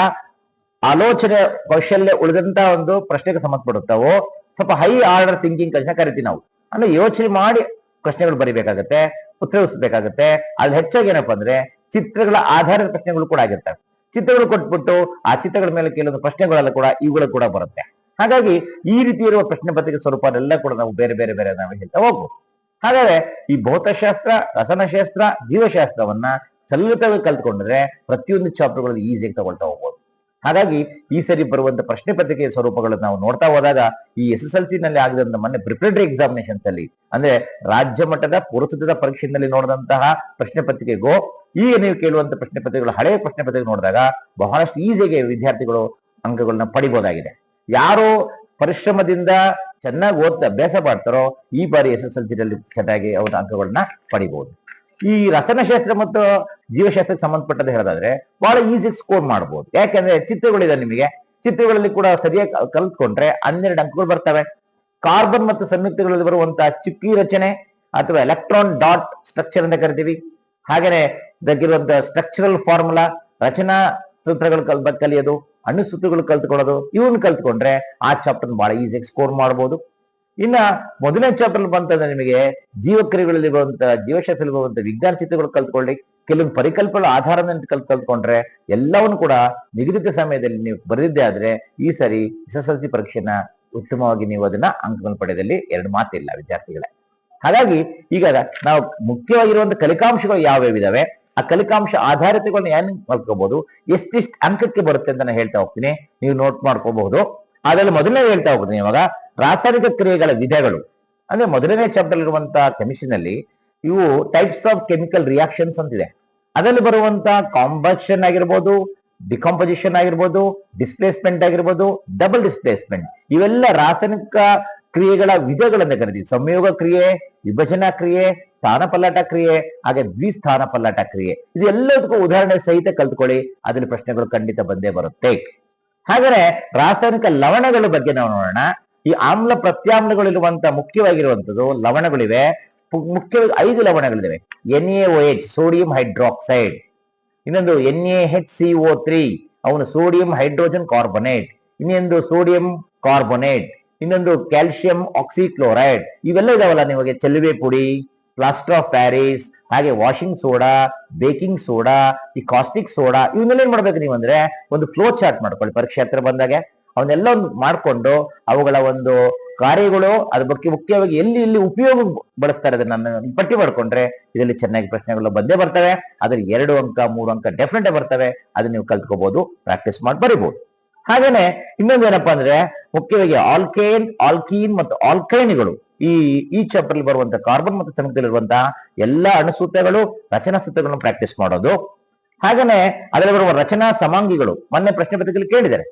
ಆಲೋಚನೆ ಕೌಶಲ್ಯ ಉಳಿದಂತ ಒಂದು ಪ್ರಶ್ನೆಗೆ ಸಂಬಂಧಪಡುತ್ತವೋ, ಸ್ವಲ್ಪ ಹೈ ಆರ್ಡರ್ ಥಿಂಕಿಂಗ್ ಕಷ್ಟ ಕರಿತೀವಿ ನಾವು. ಅಂದ್ರೆ ಯೋಚನೆ ಮಾಡಿ ಪ್ರಶ್ನೆಗಳು ಬರಿಬೇಕಾಗತ್ತೆ ಉತ್ತರಿಸಬೇಕಾಗತ್ತೆ ಅದು ಹೆಚ್ಚಾಗಿ ಏನಪ್ಪಾ ಅಂದ್ರೆ ಚಿತ್ರಗಳ ಆಧಾರದ ಪ್ರಶ್ನೆಗಳು ಕೂಡ ಆಗಿರ್ತವೆ. ಚಿತ್ರಗಳು ಕೊಟ್ಬಿಟ್ಟು ಆ ಚಿತ್ರಗಳ ಮೇಲೆ ಕೆಲವೊಂದು ಪ್ರಶ್ನೆಗಳೆಲ್ಲ ಕೂಡ ಇವುಗಳು ಕೂಡ ಬರುತ್ತೆ. ಹಾಗಾಗಿ ಈ ರೀತಿ ಇರುವ ಪ್ರಶ್ನೆ ಪತ್ರಿಕೆ ಸ್ವರೂಪನೆಲ್ಲ ಕೂಡ ನಾವು ಬೇರೆ ಬೇರೆ ಬೇರೆ ನಾವು ಹೇಳ್ತಾ ಹೋಗ್ಬೋದು. ಹಾಗಾದ್ರೆ ಈ ಭೌತಶಾಸ್ತ್ರ, ರಸನಶಾಸ್ತ್ರ, ಜೀವಶಾಸ್ತ್ರವನ್ನ ಸಲ್ಲಿತವಾಗಿ ಕಲ್ತ್ಕೊಂಡ್ರೆ ಪ್ರತಿಯೊಂದು ಚಾಪ್ಟರ್ಗಳಲ್ಲಿ ಈಸಿಯಾಗಿ ತಗೊಳ್ತಾ ಹೋಗ್ಬೋದು. ಹಾಗಾಗಿ ಈ ಸರಿ ಬರುವಂತ ಪ್ರಶ್ನೆ ಪತ್ರಿಕೆಯ ಸ್ವರೂಪಗಳನ್ನು ನಾವು ನೋಡ್ತಾ ಹೋದಾಗ ಈ ಎಸ್ ಎಸ್ ಎಲ್ ಸಿ ನಲ್ಲಿ ಆಗಿದಂತ ಮೊನ್ನೆ ಪ್ರಿಪರೇಟರಿ ಎಕ್ಸಾಮಿನೇಷನ್ಸ್ ಅಲ್ಲಿ, ಅಂದ್ರೆ ರಾಜ್ಯ ಮಟ್ಟದ ಪುರಸ್ಕೃತ ಪರೀಕ್ಷೆಯಲ್ಲಿ ನೋಡಿದಂತಹ ಪ್ರಶ್ನೆ ಪತ್ರಿಕೆಗೂ ಈ ನೀವು ಕೇಳುವಂತ ಪ್ರಶ್ನೆ ಪತ್ರಿಕೆಗಳು, ಹಳೆಯ ಪ್ರಶ್ನೆ ಪತ್ರಿಕೆ ನೋಡಿದಾಗ ಬಹಳಷ್ಟು ಈಸಿಯಾಗಿ ವಿದ್ಯಾರ್ಥಿಗಳು ಅಂಕಗಳನ್ನ ಪಡಿಬಹುದಾಗಿದೆ ಯಾರು ಪರಿಶ್ರಮದಿಂದ ಚೆನ್ನಾಗಿ ಓದ್ತಾ ಅಭ್ಯಾಸ ಮಾಡ್ತಾರೋ ಈ ಬಾರಿ ಎಸ್ ಎಸ್ ಎಲ್ನಲ್ಲಿ ಚೆನ್ನಾಗಿ ಅವರ ಅಂಕಗಳನ್ನ ಪಡಿಬಹುದು ಈ ರಸನಶಾಸ್ತ್ರ ಮತ್ತು ಜೀವಶಾಸ್ತ್ರಕ್ಕೆ ಸಂಬಂಧಪಟ್ಟದ್ದು ಹೇಳೋದಾದ್ರೆ ಬಹಳ ಈಸಿ ಸ್ಕೋರ್ ಮಾಡಬಹುದು ಯಾಕೆಂದ್ರೆ ಚಿತ್ರಗಳಿದೆ ನಿಮಗೆ. ಚಿತ್ರಗಳಲ್ಲಿ ಕೂಡ ಸರಿಯಾಗಿ ಕಲ್- ಕಲ್ತ್ಕೊಂಡ್ರೆ ಹನ್ನೆರಡು ಅಂಕಗಳು ಬರ್ತವೆ. ಕಾರ್ಬನ್ ಮತ್ತು ಸಂಯುಕ್ತಗಳಲ್ಲಿ ಬರುವಂತಹ ಚುಕ್ಕಿ ರಚನೆ ಅಥವಾ ಎಲೆಕ್ಟ್ರಾನ್ ಡಾಟ್ ಸ್ಟ್ರಕ್ಚರ್ ಅಂತ ಕರಿತೀವಿ. ಹಾಗೇನೆ ಇದಕ್ಕಿರುವಂತಹ ಸ್ಟ್ರಕ್ಚರಲ್ ಫಾರ್ಮುಲಾ ರಚನಾ ಸೂತ್ರಗಳು ಕಲ್, ಕಲಿಯೋದು. ಅಣು ಸುತ್ತುಗಳು ಕಲ್ತ್ಕೊಳ್ಳೋದು, ಇವನ್ ಕಲ್ತ್ಕೊಂಡ್ರೆ ಆ ಚಾಪ್ಟರ್ ಬಹಳ ಈಸಿಯಾಗಿ ಸ್ಕೋರ್ ಮಾಡಬಹುದು ಇನ್ನ ಮೊದಲನೇ ಚಾಪ್ಟರ್ ಬಂತಂದ್ರೆ ನಿಮಗೆ ಜೀವಕ್ರಿಯೆಗಳಲ್ಲಿ ಬರುವಂತಹ ಜೀವಶಾಸ್ತ್ರದಲ್ಲಿ ಬರುವಂತಹ ವಿಜ್ಞಾನ ಚಿತ್ರಗಳು ಕಲ್ತ್ಕೊಳ್ಳಿ. ಕೆಲವೊಂದು ಪರಿಕಲ್ಪನೆ ಆಧಾರದ ಕಲ್, ಕಲ್ತ್ಕೊಂಡ್ರೆ ಎಲ್ಲವನ್ನು ಕೂಡ ನಿಗದಿತ ಸಮಯದಲ್ಲಿ ನೀವು ಬರೆದಿದ್ದೇ ಆದ್ರೆ ಈ ಸರಿ ಎಸ್ ಪರೀಕ್ಷೆನ ಉತ್ತಮವಾಗಿ ನೀವು ಅದನ್ನ ಅಂಕಗಳನ್ನು ಪಡೆದಲ್ಲಿ ಎರಡು ಮಾತಿಲ್ಲ, ವಿದ್ಯಾರ್ಥಿಗಳೇ. ಹಾಗಾಗಿ ಈಗ ನಾವು ಮುಖ್ಯವಾಗಿರುವಂತ ಕಲಿಕಾಂಶಗಳು ಯಾವ್ಯಾವ ಇದಾವೆ ಆ ಕಲಿಕಾಂಶ ಆಧಾರಿತಗಳನ್ನ ಏನ್ ಮಾಡ್ಕೋಬಹುದು ಎಷ್ಟಿಷ್ಟು ಅಂಕಕ್ಕೆ ಬರುತ್ತೆ ಅಂತ ನಾನು ಹೇಳ್ತಾ ಹೋಗ್ತೀನಿ. ನೀವು ನೋಟ್ ಮಾಡ್ಕೋಬಹುದು. ಅದರಲ್ಲಿ ಮೊದಲನೇ ಹೇಳ್ತಾ ಹೋಗ್ತೀನಿ ಇವಾಗ, ರಾಸಾಯನಿಕ ಕ್ರಿಯೆಗಳ ವಿಧಗಳು. ಅಂದ್ರೆ ಮೊದಲನೇ ಚಾಪ್ಟರ್ ಇರುವಂತಹ ಕೆಮಿಸ್ಟ್ರಿನಲ್ಲಿ ಇವು ಟೈಪ್ಸ್ ಆಫ್ ಕೆಮಿಕಲ್ ರಿಯಾಕ್ಷನ್ಸ್ ಅಂತಿದೆ. ಅದರಲ್ಲಿ ಬರುವಂತ ಕಾಂಬಕ್ಷನ್ ಆಗಿರ್ಬೋದು ಡಿಕಾಂಪೋಸಿಷನ್ ಆಗಿರ್ಬೋದು ಡಿಸ್ಪ್ಲೇಸ್ಮೆಂಟ್ ಆಗಿರ್ಬೋದು ಡಬಲ್ ಡಿಸ್ಪ್ಲೇಸ್ಮೆಂಟ್ ಇವೆಲ್ಲ ರಾಸಾಯನಿಕ ಕ್ರಿಯೆಗಳ ವಿಧಗಳನ್ನು ಕರಿತೀವಿ ಸಂಯೋಗ ಕ್ರಿಯೆ, ವಿಭಜನಾ ಕ್ರಿಯೆ, ಸ್ಥಾನ ಪಲ್ಲಾಟ ಕ್ರಿಯೆ, ಹಾಗೆ ದ್ವಿಸ್ಥಾನ ಪಲ್ಲಾಟ ಕ್ರಿಯೆ. ಇದೆಲ್ಲದಕ್ಕೂ ಉದಾಹರಣೆ ಸಹಿತ ಕಲ್ತ್ಕೊಳ್ಳಿ. ಅದ್ರಲ್ಲಿ ಪ್ರಶ್ನೆಗಳು ಖಂಡಿತ ಬಂದೇ ಬರುತ್ತೆ. ಹಾಗಾದ್ರೆ ರಾಸಾಯನಿಕ ಲವಣಗಳ ಬಗ್ಗೆ ನಾವು ನೋಡೋಣ. ಈ ಆಮ್ಲ ಪ್ರತ್ಯಾಮ್ಲಗಳಿರುವಂತ ಮುಖ್ಯವಾಗಿರುವಂತದ್ದು ಲವಣಗಳಿವೆ. ಮುಖ್ಯವಾಗಿ ಐದು ಲವಣಗಳಿವೆ. N A H, sodium hydroxide. ಇನ್ನೊಂದು N A H C O three, ಅವನು ಸೋಡಿಯಂ ಹೈಡ್ರೋಜನ್ ಕಾರ್ಬೊನೇಟ್. ಇನ್ನೊಂದು ಸೋಡಿಯಂ ಕಾರ್ಬೊನೇಟ್. ಇನ್ನೊಂದು ಕ್ಯಾಲ್ಸಿಯಂ ಆಕ್ಸಿಕ್ಲೋರೈಡ್ ಇವೆಲ್ಲ ಇದಾವಲ್ಲ ನಿಮಗೆ? ಚೆಲುವೆ ಪುಡಿ ಪ್ಲಾಸ್ಟರ್ ಆಫ್ ಪ್ಯಾರಿಸ್ ಹಾಗೆ ವಾಷಿಂಗ್ ಸೋಡಾ ಬೇಕಿಂಗ್ ಸೋಡಾ ಈ ಕಾಸ್ಟಿಕ್ ಸೋಡಾ ಇವನ್ನೆಲ್ಲ ಏನ್ ಮಾಡ್ಬೇಕು ನೀವು ಅಂದ್ರೆ ಒಂದು ಫ್ಲೋ ಚಾರ್ಟ್ ಮಾಡ್ಕೊಳ್ಳಿ. ಪರೀಕ್ಷೆ ಹತ್ರ ಬಂದಾಗ ಅವನ್ನೆಲ್ಲ ಒಂದು ಮಾಡಿಕೊಂಡು ಅವುಗಳ ಒಂದು ಕಾರ್ಯಗಳು ಅದ್ರ ಬಗ್ಗೆ ಮುಖ್ಯವಾಗಿ ಎಲ್ಲಿ ಎಲ್ಲಿ ಉಪಯೋಗ ಬಳಸ್ತಾರೆ ಅದನ್ನ ನಾನು ಪಟ್ಟಿ ಮಾಡ್ಕೊಂಡ್ರೆ ಇದರಲ್ಲಿ ಚೆನ್ನಾಗಿ ಪ್ರಶ್ನೆಗಳು ಬಂದೇ ಬರ್ತವೆ. ಅದ್ರ ಎರಡು ಅಂಕ, ಮೂರು ಅಂಕ ಡೆಫಿನೆಟ್ ಬರ್ತವೆ. ಅದನ್ನ ನೀವು ಕಲ್ತ್ಕೋಬಹುದು ಪ್ರಾಕ್ಟೀಸ್ ಮಾಡಿ ಬರಿಬಹುದು ಹಾಗೇನೆ ಇನ್ನೊಂದು ಏನಪ್ಪಾ ಅಂದ್ರೆ ಮುಖ್ಯವಾಗಿ ಆಲ್ಕೇನ್ ಆಲ್ಕೀನ್ ಮತ್ತು ಆಲ್ಕೈನ್ಗಳು ಈ ಈ ಚಾಪ್ಟರ್ ಅಲ್ಲಿ ಬರುವಂತಹ ಕಾರ್ಬನ್ ಮತ್ತು ಸಂಯುಕ್ತದಲ್ಲಿರುವಂತಹ ಎಲ್ಲಾ ಅಣುಸೂತ್ರಗಳು ರಚನಾ ಸೂತ್ರಗಳನ್ನು ಪ್ರಾಕ್ಟೀಸ್ ಮಾಡೋದು. ಹಾಗೇನೆ ಅದರಲ್ಲಿ ಬರುವ ರಚನಾ ಸಮಾಂಗಿಗಳು ಮೊನ್ನೆ ಪ್ರಶ್ನೆ ಪತ್ರಿಕೆಯಲ್ಲಿ ಕೇಳಿದ್ದಾರೆ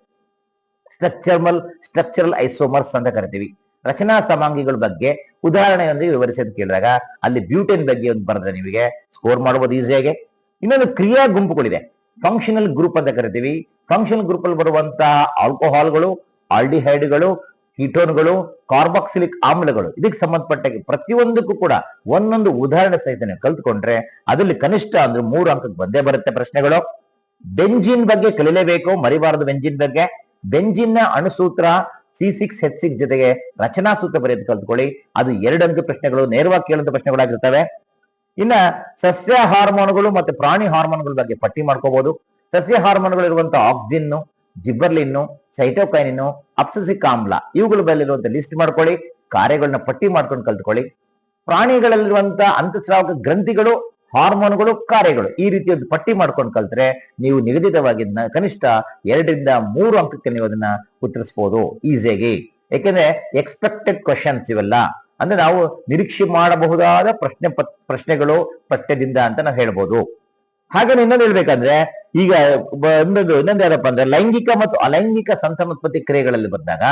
ಸ್ಟ್ರಕ್ಚರಲ್ ಸ್ಟ್ರಕ್ಚರಲ್ ಐಸೋಮರ್ಸ್ ಅಂತ ಕರಿತೀವಿ. ರಚನಾ ಸಮಾಂಗಿಗಳ ಬಗ್ಗೆ ಉದಾಹರಣೆಯೊಂದಿಗೆ ವಿವರಿಸಿ ಅಂತ ಕೇಳಿದಾಗ ಅಲ್ಲಿ ಬ್ಯೂಟೇನ್ ಬಗ್ಗೆ ಒಂದು ಬರೆದ್ರೆ ನಿಮಗೆ ಸ್ಕೋರ್ ಮಾಡಬಹುದು ಈಸಿಯಾಗಿ ಇನ್ನೊಂದು ಕ್ರಿಯಾ ಗುಂಪುಗಳಿದೆ. ಫಂಕ್ಷನಲ್ ಗ್ರೂಪ್ ಅಂತ ಕರಿತೀವಿ. ಫಂಕ್ಷನಲ್ ಗ್ರೂಪ್ ಅಲ್ಲಿ ಬರುವಂತಹ ಆಲ್ಕೋಹಾಲ್ಗಳು ಆಲ್ಡಿಹೈಡ್ಗಳು ಕೀಟೋನ್ಗಳು ಕಾರ್ಬಾಕ್ಸಿಲಿಕ್ ಆಮ್ಲಗಳು ಇದಕ್ಕೆ ಸಂಬಂಧಪಟ್ಟ ಪ್ರತಿಯೊಂದಕ್ಕೂ ಕೂಡ ಒಂದೊಂದು ಉದಾಹರಣೆ ಸಹಿತ ನೀವು ಕಲ್ತ್ಕೊಂಡ್ರೆ ಅದರಲ್ಲಿ ಕನಿಷ್ಠ ಅಂದ್ರೆ ಮೂರು ಅಂಕಕ್ಕೆ ಬಂದೇ ಬರುತ್ತೆ ಪ್ರಶ್ನೆಗಳು. ಬೆಂಜಿನ್ ಬಗ್ಗೆ ಕಲಿಲೇಬೇಕು ಮರಿಬಾರದು ಬೆಂಜಿನ್ ಬಗ್ಗೆ. ಬೆಂಜಿನ್ ಅಣುಸೂತ್ರ ಸಿ ಸಿಕ್ಸ್ ಹೆಚ್ ಸಿಕ್ಸ್ ಜೊತೆಗೆ ರಚನಾ ಸೂತ್ರ ಬರೆಯೋದು ಕಲ್ತ್ಕೊಳ್ಳಿ. ಅದು ಎರಡು ಅಂಕ ಪ್ರಶ್ನೆಗಳು, ನೇರವಾಗಿ ಕೇಳುವಂತ ಪ್ರಶ್ನೆಗಳಾಗಿರ್ತವೆ. ಇನ್ನ ಸಸ್ಯ ಹಾರ್ಮೋನ್ಗಳು ಮತ್ತೆ ಪ್ರಾಣಿ ಹಾರ್ಮೋನ್ಗಳ ಬಗ್ಗೆ ಪಟ್ಟಿ ಮಾಡ್ಕೋಬಹುದು ಸಸ್ಯ ಹಾರ್ಮೋನ್ಗಳು ಇರುವಂತಹ ಆಕ್ಸಿನ್ ಜಿಬ್ಬರ್ಲಿನ್ನು ಸೈಟೋಕೈನಿನ್ ಅಪ್ಸಸಿಕ್ ಆಮ್ಲ ಇವುಗಳ ಮೇಲಿರುವಂತ ಲಿಸ್ಟ್ ಮಾಡ್ಕೊಳ್ಳಿ ಕಾರ್ಯಗಳನ್ನ ಪಟ್ಟಿ ಮಾಡ್ಕೊಂಡು ಕಲ್ತ್ಕೊಳ್ಳಿ. ಪ್ರಾಣಿಗಳಲ್ಲಿರುವಂತಹ ಅಂತಸ್ರಾವಕ ಗ್ರಂಥಿಗಳು, ಹಾರ್ಮೋನ್ಗಳು, ಕಾರ್ಯಗಳು ಈ ರೀತಿ ಒಂದು ಪಟ್ಟಿ ಮಾಡ್ಕೊಂಡು ಕಲ್ತ್ರೆ ನೀವು ನಿಗದಿತವಾಗಿ ಕನಿಷ್ಠ ಎರಡರಿಂದ ಮೂರು ಅಂಕಕ್ಕೆ ನೀವು ಅದನ್ನ ಉತ್ತರಿಸಬಹುದು ಈಸಿಯಾಗಿ. ಯಾಕೆಂದ್ರೆ ಎಕ್ಸ್ಪೆಕ್ಟೆಡ್ ಕ್ವಶನ್ಸ್ ಇವೆಲ್ಲ. ಅಂದ್ರೆ ನಾವು ನಿರೀಕ್ಷೆ ಮಾಡಬಹುದಾದ ಪ್ರಶ್ನೆ ಪ್ರಶ್ನೆಗಳು ಪಠ್ಯದಿಂದ ಅಂತ ನಾವು ಹೇಳ್ಬೋದು. ಹಾಗೆ ಇನ್ನೊಂದು ಹೇಳ್ಬೇಕಂದ್ರೆ, ಈಗ ಒಂದೊಂದು ಇನ್ನೊಂದು ಯಾರಪ್ಪ ಅಂದ್ರೆ ಲೈಂಗಿಕ ಮತ್ತು ಅಲೈಂಗಿಕ ಸಂತಾನೋತ್ಪತ್ತಿ ಕ್ರಿಯೆಗಳಲ್ಲಿ ಬಂದಾಗ,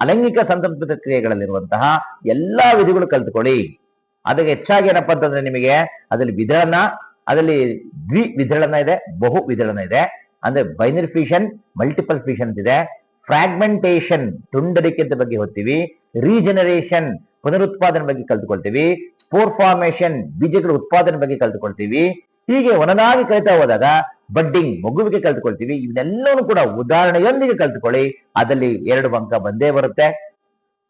ಅಲೈಂಗಿಕ ಸಂತಾನೋತ್ಪತ್ತಿ ಕ್ರಿಯೆಗಳಲ್ಲಿರುವಂತಹ ಎಲ್ಲಾ ವಿಧಿಗಳು ಕಲ್ತ್ಕೊಳ್ಳಿ. ಅದಕ್ಕೆ ಹೆಚ್ಚಾಗಿ ಏನಪ್ಪಾ ಅಂತಂದ್ರೆ ನಿಮಗೆ ಅದರಲ್ಲಿ ವಿಧಳನ ಅದರಲ್ಲಿ ದ್ವಿ ವಿಧಳನ ಇದೆ, ಬಹು ವಿಧಳನ ಇದೆ. ಅಂದ್ರೆ ಬೈನರಿ ಫಿಷನ್ ಮಲ್ಟಿಪಲ್ ಫಿಷನ್ ಇದೆ ಫ್ರಾಗ್ಮೆಂಟೇಷನ್ ತುಂಡರಿಕೆ ಅಂತ ಬಗ್ಗೆ ಹೋಗ್ತೀವಿ ರೀಜನರೇಷನ್ ಪುನರುತ್ಪಾದನೆ ಬಗ್ಗೆ ಕಲ್ತುಕೊಳ್ತೀವಿ. ಸ್ಪೋರ್ ಫಾರ್ಮೇಶನ್ ಬೀಜಗಳ ಉತ್ಪಾದನೆ ಬಗ್ಗೆ ಕಲ್ತುಕೊಳ್ತೀವಿ. ಹೀಗೆ ಒಂದೊಂದಾಗಿ ಕಲಿತಾ ಹೋದಾಗ ಬಡ್ಡಿಂಗ್ ಮಗುವಿಗೆ ಕಲ್ತುಕೊಳ್ತೀವಿ. ಇವನ್ನೆಲ್ಲವೂ ಕೂಡ ಉದಾಹರಣೆಯೊಂದಿಗೆ ಕಲ್ತುಕೊಳ್ಳಿ. ಅದರಲ್ಲಿ ಎರಡು ಅಂಕ ಬಂದೇ ಬರುತ್ತೆ.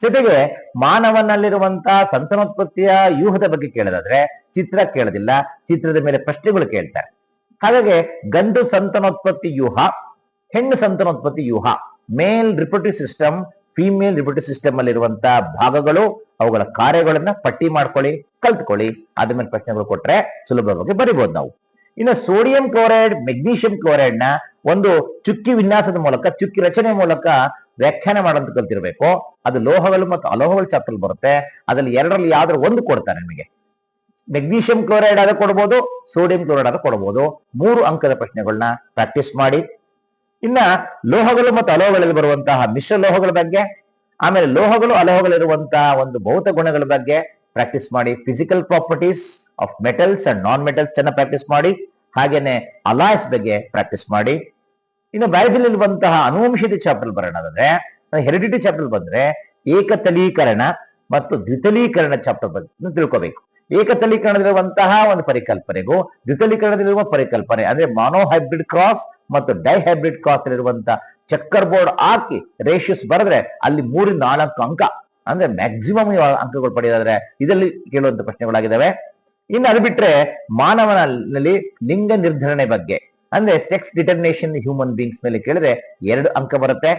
ಜೊತೆಗೆ ಮಾನವನಲ್ಲಿರುವಂತಹ ಸಂತಾನೋತ್ಪತ್ತಿಯ ವ್ಯೂಹದ ಬಗ್ಗೆ ಕೇಳೋದಾದ್ರೆ ಚಿತ್ರ ಕೇಳೋದಿಲ್ಲ. ಚಿತ್ರದ ಮೇಲೆ ಪ್ರಶ್ನೆಗಳು ಕೇಳ್ತಾರೆ. ಹಾಗಾಗಿ ಗಂಡು ಸಂತಾನೋತ್ಪತ್ತಿ ವ್ಯೂಹ, ಹೆಣ್ಣು ಸಂತಾನೋತ್ಪತ್ತಿ ವ್ಯೂಹ male reproductive system female reproductive system ಅಲ್ಲಿರುವಂತಹ ಭಾಗಗಳು, ಅವುಗಳ ಕಾರ್ಯಗಳನ್ನ ಪಟ್ಟಿ ಮಾಡ್ಕೊಳ್ಳಿ, ಕಲ್ತ್ಕೊಳ್ಳಿ. ಅದ್ರ ಮೇಲೆ ಪ್ರಶ್ನೆಗಳು ಕೊಟ್ರೆ ಸುಲಭವಾಗಿ ಬರಿಬಹುದು ನಾವು. ಇನ್ನು ಸೋಡಿಯಂ ಕ್ಲೋರೈಡ್ ಮೆಗ್ನೀಷಿಯಂ ಕ್ಲೋರೈಡ್ನ ಒಂದು ಚುಕ್ಕಿ ವಿನ್ಯಾಸದ ಮೂಲಕ, ಚುಕ್ಕಿ ರಚನೆ ಮೂಲಕ ವ್ಯಾಖ್ಯಾನ ಮಾಡೋದು ಕಲ್ತಿರ್ಬೇಕು. ಅದು ಲೋಹಗಳು ಮತ್ತು ಅಲೋಹಗಳು ಚಾಪ್ಟರ್ ಬರುತ್ತೆ. ಅದ್ರಲ್ಲಿ ಎರಡರಲ್ಲಿ ಯಾವ್ದಾದ್ರು ಒಂದು ಕೊಡ್ತಾರೆ ನಿಮಗೆ. ಮೆಗ್ನೀಷಿಯಂ ಕ್ಲೋರೈಡ್ ಆದ ಕೊಡ್ಬೋದು ಸೋಡಿಯಂ ಕ್ಲೋರೈಡ್ ಆದ ಕೊಡ್ಬೋದು. ಮೂರು ಅಂಕದ ಪ್ರಶ್ನೆಗಳನ್ನ ಪ್ರಾಕ್ಟೀಸ್ ಮಾಡಿ. ಇನ್ನ ಲೋಹಗಳು ಮತ್ತು ಅಲೋಹಗಳಲ್ಲಿ ಬರುವಂತಹ ಮಿಶ್ರ ಲೋಹಗಳ ಬಗ್ಗೆ, ಆಮೇಲೆ ಲೋಹಗಳು ಅಲೋಹಗಳಿರುವಂತಹ ಒಂದು ಭೌತ ಗುಣಗಳ ಬಗ್ಗೆ ಪ್ರಾಕ್ಟೀಸ್ ಮಾಡಿ physical properties of metals and non metals ಚೆನ್ನಾಗಿ ಪ್ರಾಕ್ಟೀಸ್ ಮಾಡಿ, ಹಾಗೇನೆ ಅಲಾಯ್ಸ್ ಬಗ್ಗೆ ಪ್ರಾಕ್ಟೀಸ್ ಮಾಡಿ. ಇನ್ನು ಬಯಾಲಜಿಲಿ ಇರುವಂತಹ ಅನುವಂಶಿತ ಚಾಪ್ಟರ್ ಬರೋಣ ಅಂದ್ರೆ ಹೆರಿಡಿಟಿ ಚಾಪ್ಟರ್ ಬಂದ್ರೆ ಏಕತಲೀಕರಣ ಮತ್ತು ದ್ವಿತಲೀಕರಣ ಚಾಪ್ಟರ್ ಬಗ್ಗೆ ತಿಳ್ಕೋಬೇಕು. ಏಕತಲೀಕರಣದಲ್ಲಿರುವಂತಹ ಒಂದು ಪರಿಕಲ್ಪನೆಗೂ ದ್ವಿತಲೀಕರಣದಲ್ಲಿರುವ ಪರಿಕಲ್ಪನೆ, ಅಂದ್ರೆ ಮಾನೋ ಹೈಬ್ರಿಡ್ ಕ್ರಾಸ್ ಮತ್ತು ಡೈಹೈಬ್ರಿಡ್ ಕ್ರಾಸ್ ಇರುವಂತ ಚಕ್ಕರ್ ಬೋರ್ಡ್ ಹಾಕಿ ರೇಷಿಯಸ್ ಬರೆದ್ರೆ ಅಲ್ಲಿ ಮೂರಿಂದ ನಾಲ್ಕು ಅಂಕ, ಅಂದ್ರೆ ಮ್ಯಾಕ್ಸಿಮಮ್ ಅಂಕಗಳು ಪಡೆಯೋದಾದ್ರೆ ಇದರಲ್ಲಿ ಕೇಳುವಂತ ಪ್ರಶ್ನೆಗಳಾಗಿದ್ದಾವೆ. ಇನ್ನು ಅದು ಬಿಟ್ರೆ ಮಾನವನಲ್ಲಿ ಲಿಂಗ ನಿರ್ಧರಣೆ ಬಗ್ಗೆ, ಅಂದ್ರೆ ಸೆಕ್ಸ್ ಡಿಟರ್ಮಿನೇಷನ್ ಹ್ಯೂಮನ್ ಬೀಯಿಂಗ್ಸ್ ಮೇಲೆ ಕೇಳಿದ್ರೆ ಎರಡು ಅಂಕ ಬರುತ್ತೆ.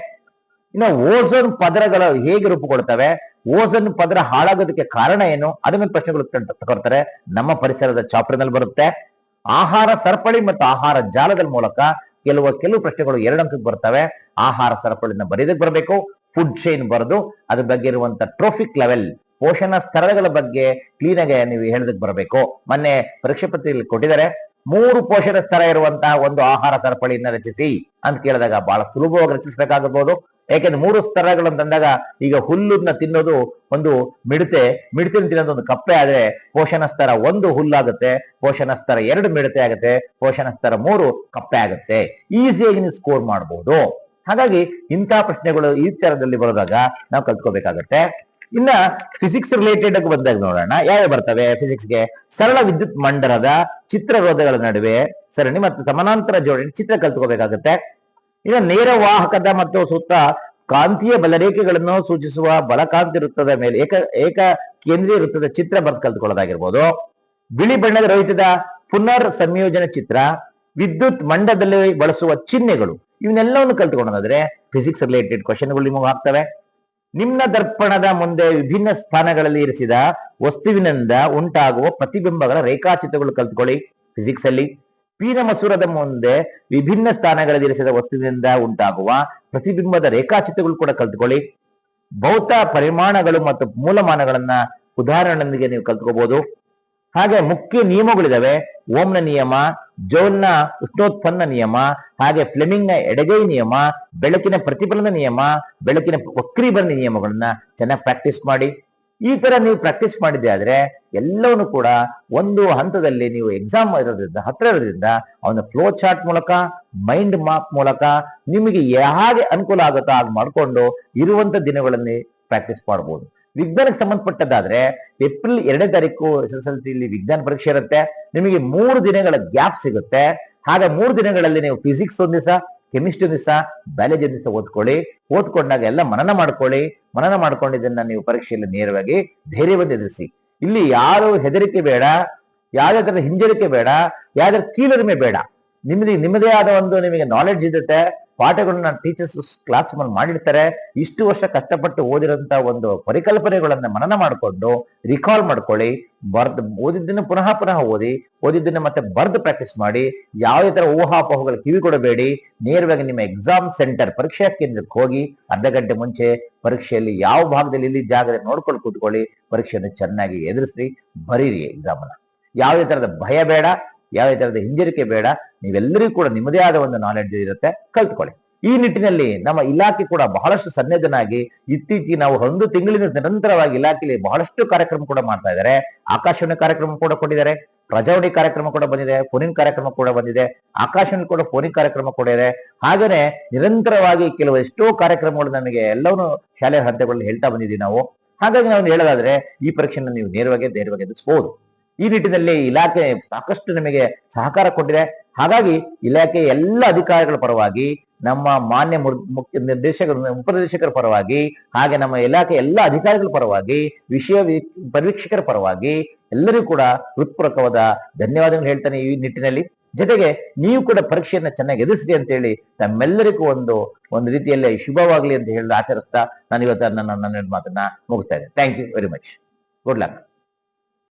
ಇನ್ನು ಓಝೋನ್ ಪದರಗಳು ಹೇಗೆ ರೂಪುಗೊಳ್ತವೆ ಓಝೋನ್ ಪದರ ಹಾಳಾಗೋದಕ್ಕೆ ಕಾರಣ ಏನು, ಅದ್ರ ಮೇಲೆ ಪ್ರಶ್ನೆಗಳು ತಗೊಳ್ತಾರೆ. ನಮ್ಮ ಪರಿಸರದ ಚಾಪ್ಟರ್ನಲ್ಲಿ ಬರುತ್ತೆ. ಆಹಾರ ಸರಪಳಿ ಮತ್ತು ಆಹಾರ ಜಾಲದ ಮೂಲಕ ಕೆಲವು ಕೆಲವು ಪ್ರಶ್ನೆಗಳು ಎರಡು ಅಂಕಕ್ಕೆ ಬರ್ತವೆ. ಆಹಾರ ಸರಪಳಿನ ಬರೀದಕ್ಕೆ ಬರಬೇಕು. ಫುಡ್ ಚೈನ್ ಬರೆದು ಅದ್ರ ಬಗ್ಗೆ ಇರುವಂತ ಟ್ರೋಫಿಕ್ ಲೆವೆಲ್ ಪೋಷಣ ಸ್ತರಗಳ ಬಗ್ಗೆ ಕ್ಲೀನ್ ಆಗಿ ನೀವು ಹೇಳದಕ್ಕೆ ಬರಬೇಕು. ಮೊನ್ನೆ ಪರೀಕ್ಷೆ ಪತ್ರಿಕೆಯಲ್ಲಿ ಕೊಟ್ಟಿದ್ದಾರೆ. ಮೂರು ಪೋಷಣ ಸ್ತರ ಇರುವಂತಹ ಒಂದು ಆಹಾರ ಸರಪಳಿಯನ್ನ ರಚಿಸಿ ಅಂತ ಕೇಳಿದಾಗ ಬಹಳ ಸುಲಭವಾಗಿ ರಚಿಸಬೇಕಾಗಬಹುದು. ಯಾಕೆಂದ್ರೆ ಮೂರು ಸ್ತರಗಳು ಅಂತಂದಾಗ ಈಗ ಹುಲ್ಲನ್ನ ತಿನ್ನೋದು ಒಂದು ಮಿಡತೆ ಮಿಡತೆ ತಿನ್ನೋದು ಒಂದು ಕಪ್ಪೆ ಆದ್ರೆ ಪೋಷಣ ಸ್ತರ ಒಂದು ಹುಲ್ಲಾಗುತ್ತೆ, ಪೋಷಣ ಸ್ತರ ಎರಡು ಮಿಡತೆ ಆಗುತ್ತೆ, ಪೋಷಣ ಸ್ತರ ಮೂರು ಕಪ್ಪೆ ಆಗುತ್ತೆ. ಈಸಿಯಾಗಿ ನೀವು ಸ್ಕೋರ್ ಮಾಡಬಹುದು ಹಾಗಾಗಿ ಇಂಥ ಪ್ರಶ್ನೆಗಳು ಈ ತರದಲ್ಲಿ ಬರೋದಾಗ ನಾವು ಕಲ್ತ್ಕೋಬೇಕಾಗತ್ತೆ. ಇನ್ನ ಫಿಸಿಕ್ಸ್ ರಿಲೇಟೆಡ್ ಬಂದಾಗ ನೋಡೋಣ. ಯಾವ ಬರ್ತವೆ ಫಿಸಿಕ್ಸ್ಗೆ? ಸರಳ ವಿದ್ಯುತ್ ಮಂಡಲದ ಚಿತ್ರರೋಧಗಳ ನಡುವೆ, ಸರಣಿ ಮತ್ತು ಸಮಾನಾಂತರ ಜೋಡಣೆ ಚಿತ್ರ ಕಲ್ತ್ಕೋಬೇಕಾಗತ್ತೆ. ಇನ್ನು ನೇರ ವಾಹಕದ ಮತ್ತು ಸುತ್ತ ಕಾಂತೀಯ ಬಲರೇಖೆಗಳನ್ನು ಸೂಚಿಸುವ ಬಲಕಾಂತಿ ವೃತ್ತದ ಮೇಲೆ ಏಕ ಏಕ ಕೇಂದ್ರೀಯ ವೃತ್ತದ ಚಿತ್ರ ಬರ್ತ್ ಕಲ್ತ್ಕೊಳ್ಳೋದಾಗಿರ್ಬೋದು. ಬಿಳಿ ಬಣ್ಣದ ರೋಹಿತದ ಪುನರ್ ಸಂಯೋಜನೆ ಚಿತ್ರ, ವಿದ್ಯುತ್ ಮಂಡದಲ್ಲಿ ಬಳಸುವ ಚಿಹ್ನೆಗಳು, ಇವನ್ನೆಲ್ಲವನ್ನು ಕಲ್ತ್ಕೊಳ್ಳೋದಾದ್ರೆ ಫಿಸಿಕ್ಸ್ ರಿಲೇಟೆಡ್ ಕ್ವಶನ್ಗಳು ನಿಮಗೆ ಆಗ್ತವೆ. ನಿಮ್ನ ದರ್ಪಣದ ಮುಂದೆ ವಿಭಿನ್ನ ಸ್ಥಾನಗಳಲ್ಲಿ ಇರಿಸಿದ ವಸ್ತುವಿನಿಂದ ಉಂಟಾಗುವ ಪ್ರತಿಬಿಂಬಗಳ ರೇಖಾಚಿತ್ರಗಳು ಕಲ್ತ್ಕೊಳ್ಳಿ. ಫಿಸಿಕ್ಸ್ ಅಲ್ಲಿ ಪೀನ ಮಸೂರದ ಮುಂದೆ ವಿಭಿನ್ನ ಸ್ಥಾನಗಳಲ್ಲಿ ಇರಿಸಿದ ವಸ್ತುವಿನಿಂದ ಉಂಟಾಗುವ ಪ್ರತಿಬಿಂಬದ ರೇಖಾಚಿತ್ರಗಳು ಕೂಡ ಕಲ್ತ್ಕೊಳ್ಳಿ. ಭೌತ ಪರಿಮಾಣಗಳು ಮತ್ತು ಮೂಲಮಾನಗಳನ್ನ ಉದಾಹರಣೆಯೊಂದಿಗೆ ನೀವು ಕಲ್ತ್ಕೋಬಹುದು ಹಾಗೆ ಮುಖ್ಯ ನಿಯಮಗಳಿದಾವೆ. ಓಂನ ನಿಯಮ ಜೋಲ್ನ ಉಷ್ಣೋತ್ಪನ್ನ ನಿಯಮ, ಹಾಗೆ ಫ್ಲೆಮಿಂಗ್ನ ಎಡಗೈ ನಿಯಮ, ಬೆಳಕಿನ ಪ್ರತಿಫಲನ ನಿಯಮ, ಬೆಳಕಿನ ವಕ್ರೀಭರಣ ನಿಯಮಗಳನ್ನ ಚೆನ್ನಾಗಿ ಪ್ರಾಕ್ಟೀಸ್ ಮಾಡಿ. ಈ ತರ ನೀವು ಪ್ರಾಕ್ಟೀಸ್ ಮಾಡಿದ್ದೆ ಆದ್ರೆ ಎಲ್ಲವನ್ನು ಕೂಡ ಒಂದು ಹಂತದಲ್ಲಿ ನೀವು ಎಕ್ಸಾಮ್ ಇರೋದ್ರಿಂದ ಹತ್ರ ಇರೋದ್ರಿಂದ ಅವನ ಫ್ಲೋ ಚಾರ್ಟ್ ಮೂಲಕ ಮೈಂಡ್ ಮಾಪ್ ಮೂಲಕ ನಿಮಗೆ ಹೇಗೆ ಅನುಕೂಲ ಆಗುತ್ತೋ ಹಾಗೆ ಮಾಡ್ಕೊಂಡು ಇರುವಂತ ದಿನಗಳಲ್ಲಿ ಪ್ರಾಕ್ಟೀಸ್ ಮಾಡಬಹುದು ವಿಜ್ಞಾನಕ್ಕೆ ಸಂಬಂಧಪಟ್ಟದ್ದಾದ್ರೆ ಏಪ್ರಿಲ್ ಎರಡನೇ ತಾರೀಕು ಎಸ್ ಎಸ್ ಎಲ್ ವಿಜ್ಞಾನ ಪರೀಕ್ಷೆ ಇರುತ್ತೆ. ನಿಮಗೆ ಮೂರು ದಿನಗಳ ಗ್ಯಾಪ್ ಸಿಗುತ್ತೆ. ಹಾಗೆ ಮೂರು ದಿನಗಳಲ್ಲಿ ನೀವು ಫಿಸಿಕ್ಸ್ ಒಂದ್ ದಿವಸ, ಕೆಮಿಸ್ಟ್ರಿ ದಿವಸ, ಬಯಾಲಜಿ ಒಂದ್ ದಿವಸ ಓದ್ಕೊಳ್ಳಿ. ಓದ್ಕೊಂಡಾಗ ಎಲ್ಲ ಮನನ ಮಾಡ್ಕೊಳ್ಳಿ. ಮನನ ಮಾಡ್ಕೊಂಡಿದ್ದನ್ನ ನೀವು ಪರೀಕ್ಷೆಯಲ್ಲಿ ನೇರವಾಗಿ ಧೈರ್ಯವನ್ನು ಎದುರಿಸಿ ಇಲ್ಲಿ ಯಾರು ಹೆದರಿಕೆ ಬೇಡ ಯಾವುದೇ ಹಿಂಜರಿಕೆ ಬೇಡ ಯಾವ್ದಾರ ಕೀಳರಿಮೆ ಬೇಡ. ನಿಮ್ಮದು ನಿಮ್ಮದೇ ಆದ ಒಂದು ನಿಮಗೆ ನಾಲೆಡ್ಜ್ ಇರುತ್ತೆ. ಪಾಠಗಳನ್ನ ಟೀಚರ್ಸ್ ಕ್ಲಾಸ್ ಮಾಡಿರ್ತಾರೆ. ಇಷ್ಟು ವರ್ಷ ಕಷ್ಟಪಟ್ಟು ಓದಿರೋಂಥ ಒಂದು ಪರಿಕಲ್ಪನೆಗಳನ್ನ ಮನನ ಮಾಡಿಕೊಂಡು ರಿಕಾಲ್ ಮಾಡ್ಕೊಳ್ಳಿ. ಬರ್ದು, ಓದಿದ್ದನ್ನು ಪುನಃ ಪುನಃ ಓದಿ, ಓದಿದ್ದನ್ನು ಮತ್ತೆ ಬರ್ದು ಪ್ರಾಕ್ಟೀಸ್ ಮಾಡಿ ಯಾವುದೇ ತರ ಊಹಾಪೋಹಗಳು ಕಿವಿ ಕೊಡಬೇಡಿ. ನೇರವಾಗಿ ನಿಮ್ಮ ಎಕ್ಸಾಮ್ ಸೆಂಟರ್ ಪರೀಕ್ಷಾ ಕೇಂದ್ರಕ್ಕೆ ಹೋಗಿ, ಅರ್ಧ ಗಂಟೆ ಮುಂಚೆ ಪರೀಕ್ಷೆಯಲ್ಲಿ ಯಾವ ಭಾಗದಲ್ಲಿ ಇಲ್ಲಿ ಜಾಗ ನೋಡ್ಕೊಂಡು ಕೂತ್ಕೊಳ್ಳಿ. ಪರೀಕ್ಷೆಯನ್ನು ಚೆನ್ನಾಗಿ ಎದುರಿಸಿ ಬರೀರಿ ಎಕ್ಸಾಮ್ ಅನ್ನ. ಯಾವುದೇ ತರದ ಭಯ ಬೇಡ. ಯಾವುದೇ ತರದ ಹಿಂಜರಿಕೆ ಬೇಡ, ನೀವೆಲ್ಲರಿಗೂ ಕೂಡ ನಿಮ್ಮದೇ ಆದ ಒಂದು ನಾಲೆಡ್ಜ್ ಇರುತ್ತೆ, ಕಲ್ತ್ಕೊಳ್ಳಿ. ಈ ನಿಟ್ಟಿನಲ್ಲಿ ನಮ್ಮ ಇಲಾಖೆ ಕೂಡ ಬಹಳಷ್ಟು ಸನ್ನದ್ಧನಾಗಿ ಇತ್ತೀಚೆಗೆ ನಾವು ಒಂದು ತಿಂಗಳಿನ ನಿರಂತರವಾಗಿ ಇಲಾಖೆಯಲ್ಲಿ ಬಹಳಷ್ಟು ಕಾರ್ಯಕ್ರಮ ಕೂಡ ಮಾಡ್ತಾ ಇದ್ದಾರೆ. ಆಕಾಶವಾಣಿ ಕಾರ್ಯಕ್ರಮ ಕೂಡ ಕೊಟ್ಟಿದ್ದಾರೆ, ಪ್ರಜಾವಾಣಿ ಕಾರ್ಯಕ್ರಮ ಕೂಡ ಬಂದಿದೆ ಫೋನಿನ್ ಕಾರ್ಯಕ್ರಮ ಕೂಡ ಬಂದಿದೆ, ಆಕಾಶವಾಣಿ ಕೂಡ ಫೋನಿನ್ ಕಾರ್ಯಕ್ರಮ ಕೂಡ ಇದೆ. ಹಾಗೇನೆ ನಿರಂತರವಾಗಿ ಕೆಲವು ಎಷ್ಟೋ ಕಾರ್ಯಕ್ರಮಗಳು ನಮಗೆ ಎಲ್ಲವನ್ನೂ ಶಾಲೆಯ ಹಂತಗಳಲ್ಲಿ ಹೇಳ್ತಾ ಬಂದಿದ್ದೀವಿ ನಾವು. ಹಾಗಾಗಿ ನಾವು ಹೇಳೋದಾದ್ರೆ, ಈ ಪರೀಕ್ಷೆಯನ್ನು ನೀವು ನೇರವಾಗಿ ಧೈರ್ಯವಾಗಿ ಎದುರಿಸಬಹುದು ಈ ನಿಟ್ಟಿನಲ್ಲಿ ಇಲಾಖೆ ಸಾಕಷ್ಟು ನಿಮಗೆ ಸಹಕಾರ ಕೊಟ್ಟಿದೆ. ಹಾಗಾಗಿ ಇಲಾಖೆ ಎಲ್ಲ ಅಧಿಕಾರಿಗಳ ಪರವಾಗಿ, ನಮ್ಮ ಮಾನ್ಯ ಮುಖ್ಯ ನಿರ್ದೇಶಕರ ಉಪನಿರ್ದೇಶಕರ ಪರವಾಗಿ, ಹಾಗೆ ನಮ್ಮ ಇಲಾಖೆ ಎಲ್ಲ ಅಧಿಕಾರಿಗಳ ಪರವಾಗಿ, ವಿಷಯ ಪರೀಕ್ಷಕರ ಪರವಾಗಿ ಎಲ್ಲರಿಗೂ ಕೂಡ ಹೃತ್ಪೂರ್ವಕವಾದ ಧನ್ಯವಾದಗಳು ಹೇಳ್ತಾನೆ ಈ ನಿಟ್ಟಿನಲ್ಲಿ. ಜೊತೆಗೆ ನೀವು ಕೂಡ ಪರೀಕ್ಷೆಯನ್ನ ಚೆನ್ನಾಗಿ ಎದುರಿಸಿ ಅಂತ ಹೇಳಿ ನಮ್ಮೆಲ್ಲರಿಗೂ ಒಂದು ಒಂದು ರೀತಿಯಲ್ಲಿ ಶುಭವಾಗಲಿ ಅಂತ ಹೇಳಿ ಆಚರಿಸ್ತಾ ನಾನು ಇವತ್ತು ನನ್ನ ನನ್ನ ಮಾತನ್ನ ಮುಗಿಸ್ತಾ ಇದ್ದೇನೆ. Thank you very much good luck